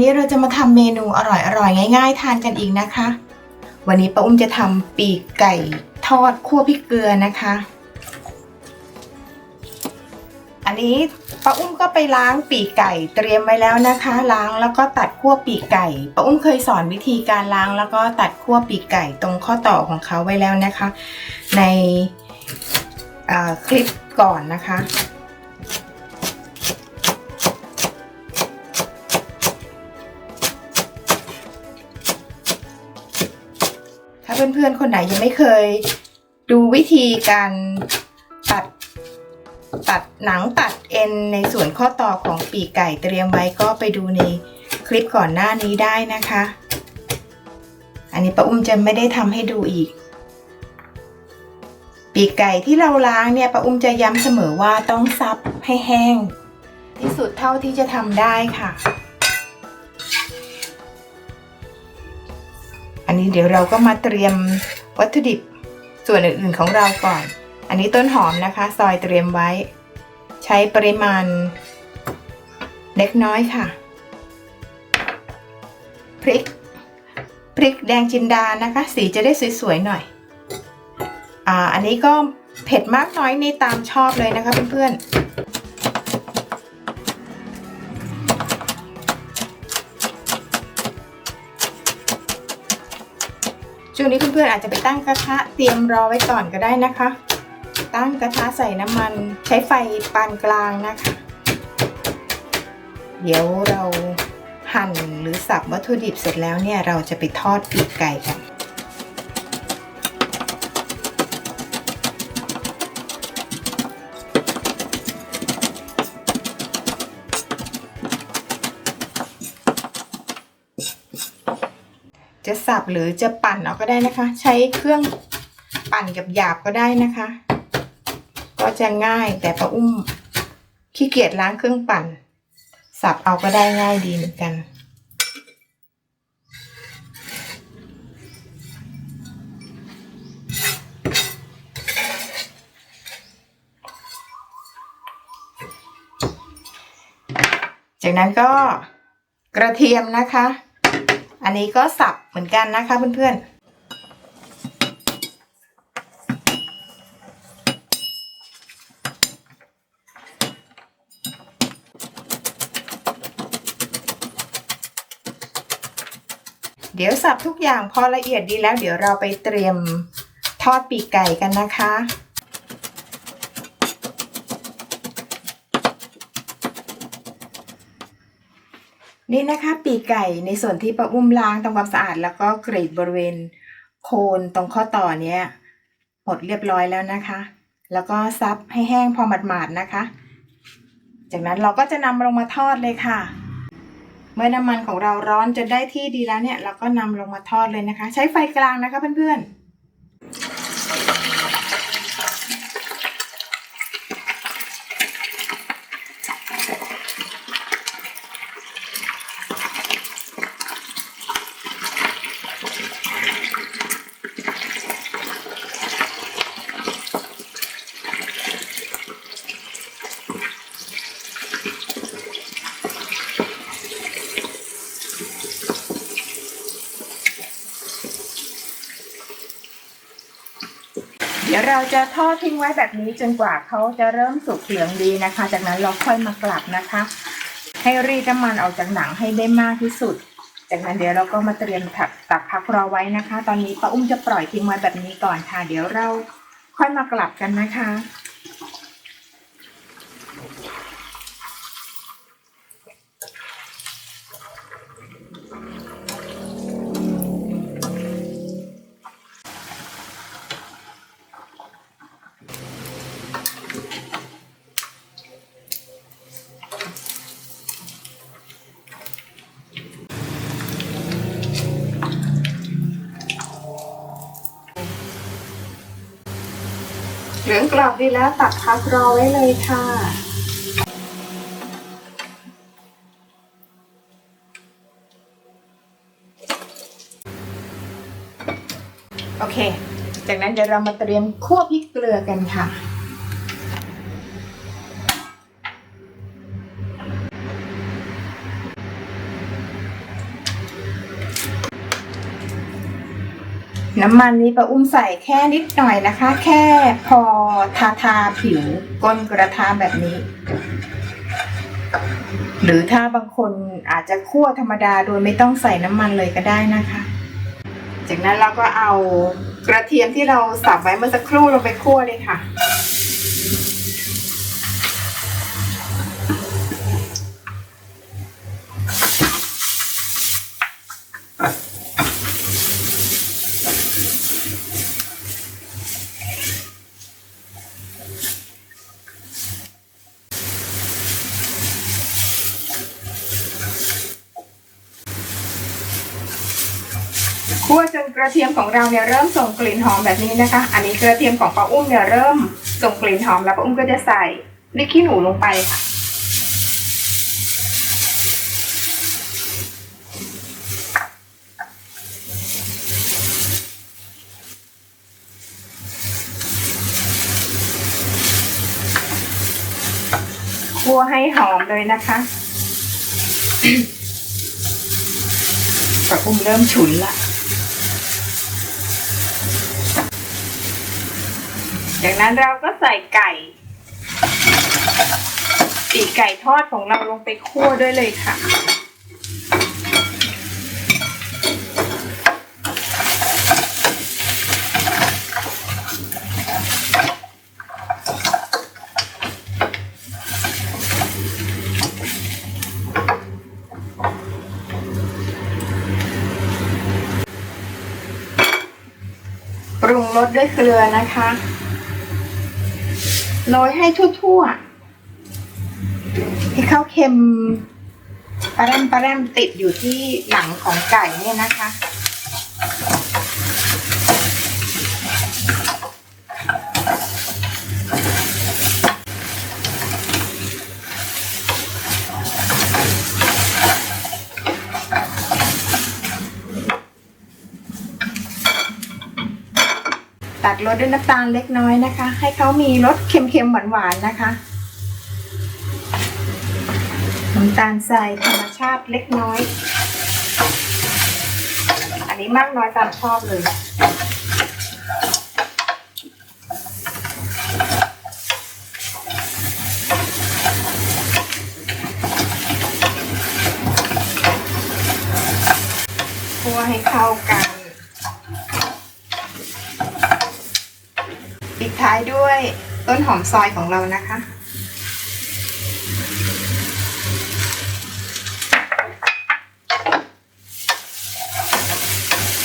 วันนี้เราจะมาทำเมนูอร่อยๆ ง่ายๆ ทานกันอีกนะคะ วันนี้ป้าอุ้มจะทำปีกไก่ทอดคั่วพริกเกลือนะคะ อันนี้ป้าอุ้มก็ไปล้างปีกไก่เตรียมไว้แล้วนะคะ ล้างแล้วก็ตัดคั่วปีกไก่ป้าอุ้มเคยสอนวิธีการล้างแล้วก็ตัดคั่วปีกไก่ตรงข้อต่อของเขาไว้แล้วนะคะ ในคลิปก่อนนะคะ เพื่อนๆ คนไหนยังไม่เคย ดูวิธีการตัดตัดหนังตัดเอ็นในส่วนข้อต่อของปีกไก่เตรียมไว้ก็ไปดูในคลิปก่อนหน้านี้ได้นะคะ อันนี้ป้าอุ้มจะไม่ได้ทำให้ดูอีก ปีกไก่ที่เราล้างเนี่ยป้าอุ้มจะย้ำเสมอว่าต้องซับให้แห้ง ที่สุดเท่าที่จะทำได้ค่ะ อันนี้เดี๋ยวเราก็มาเตรียมวัตถุดิบส่วนอื่นๆของเราก่อน อันนี้ต้นหอมนะคะ ซอยเตรียมไว้ ใช้ปริมาณเล็กน้อยค่ะ พริก พริกแดงจินดานะคะ สีจะได้สวยๆหน่อย อ่า อันนี้ก็เผ็ดมากน้อยนี่ตามชอบเลยนะคะเพื่อนๆ ช่วงนี้เพื่อนๆอาจจะไปตั้งกระทะเตรียมรอไว้ก่อนก็ได้นะคะ ตั้งกระทะใส่น้ำมันใช้ไฟปานกลางนะคะ เดี๋ยวเราหั่นหรือสับวัตถุดิบเสร็จแล้วเนี่ยเราจะไปทอดปีกไก่กัน จะสับหรือจะปั่นเอาก็ได้นะคะ ใช้เครื่องปั่นกับหยาบก็ได้นะคะ ก็จะง่ายแต่ป้าอุ้มขี้เกียจล้างเครื่องปั่น สับเอาก็ได้ง่ายดีเหมือนกัน จากนั้นก็กระเทียมนะคะ อันนี้ก็สับเหมือนกันนะคะเพื่อนๆเดี๋ยวสับทุกอย่างพอละเอียดดีแล้ว เดี๋ยวเราไปเตรียมทอดปีกไก่กันนะคะ นี่นะคะปีกไก่ในส่วนที่ป้าอุ้มล้างทำความสะอาด แล้วก็กรีดบริเวณโคนตรงข้อต่อเนี้ยหมดเรียบร้อยแล้วนะคะ แล้วก็ซับให้แห้งพอหมาดๆนะคะ จากนั้นเราก็จะนำลงมาทอดเลยค่ะ เมื่อน้ำมันของเราร้อนจนได้ที่ดีแล้วเนี่ย เราก็นำลงมาทอดเลยนะคะ ใช้ไฟกลางนะคะเพื่อนๆ เดี๋ยวเราจะทอดทิ้งไว้แบบนี้จนกว่าเขาจะเริ่มสุกเหลืองดีนะคะ จากนั้นเราค่อยมากลับนะคะ ให้รีดน้ำมันออกจากหนังให้ได้มากที่สุด จากนั้นเดี๋ยวเราก็มาเตรียมถักตักพักรอไว้นะคะ ตอนนี้ป้าอุ้มจะปล่อยทิ้งไว้แบบนี้ก่อนค่ะ เดี๋ยวเราค่อยมากลับกันนะคะ เหลืองกรอบดีแล้วตักพักรอไว้เลยค่ะโอเค จากนั้นเดี๋ยวเรามาเตรียมคั่วพริกเกลือกันค่ะ น้ำมันนี้ประอุ้มใส่แค่นิดหน่อยนะคะ แค่พอทาทาผิวก้นกระทะแบบนี้ หรือถ้าบางคนอาจจะคั่วธรรมดาโดยไม่ต้องใส่น้ำมันเลยก็ได้นะคะ จากนั้นเราก็เอากระเทียมที่เราสับไว้เมื่อสักครู่ลงไปคั่วเลยค่ะ คั่วจนกระเทียมของเราเนี่ยเริ่มส่งกลิ่นหอมแบบนี้นะคะ อันนี้กระเทียมของป้าอุ้มเนี่ยเริ่มส่งกลิ่นหอมแล้วป้าอุ้มก็จะใส่พริกขี้หนูลงไปค่ะคั่วให้หอมเลยนะคะป้าอุ้มเริ่มฉุนละ จากนั้นเราก็ใส่ไก่ปีกไก่ทอดของเราลงไปคั่วด้วยเลยค่ะ ปรุงรสด้วยเกลือนะคะ โรยให้ทั่วๆให้ข้าวเค็มปลาแรมปลาแรมติดอยู่ที่หนังของไก่เนี่ยนะคะ ตัดรสด้วยน้ำตาลเล็กน้อยนะคะ ให้เขามีรสเค็มๆหวานๆนะคะน้ำตาลใส่ธรรมชาติเล็กน้อย อันนี้มากน้อยตามชอบเลย คั่วให้เข้ากัน ปิด ท้ายด้วยต้นหอมซอยของเรานะคะ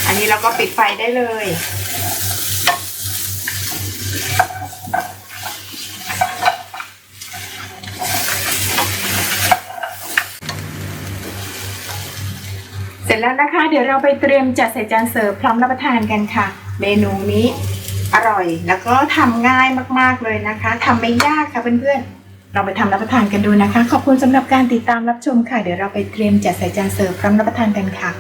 อันนี้เราก็ปิดไฟได้เลยเสร็จแล้วนะคะ เดี๋ยวเราไปเตรียมจัดใส่จานเสิร์ฟพร้อมรับประทานกันค่ะ เมนูนี้ อร่อยแล้วก็ทำง่ายมากๆเลยนะคะทำไม่ยากค่ะเพื่อนๆเราไปทำรับประทานกันดูนะคะ ขอบคุณสำหรับการติดตามรับชมค่ะ เดี๋ยวเราไปเตรียมจัดใส่จานเสิร์ฟพร้อมรับประทานกันค่ะ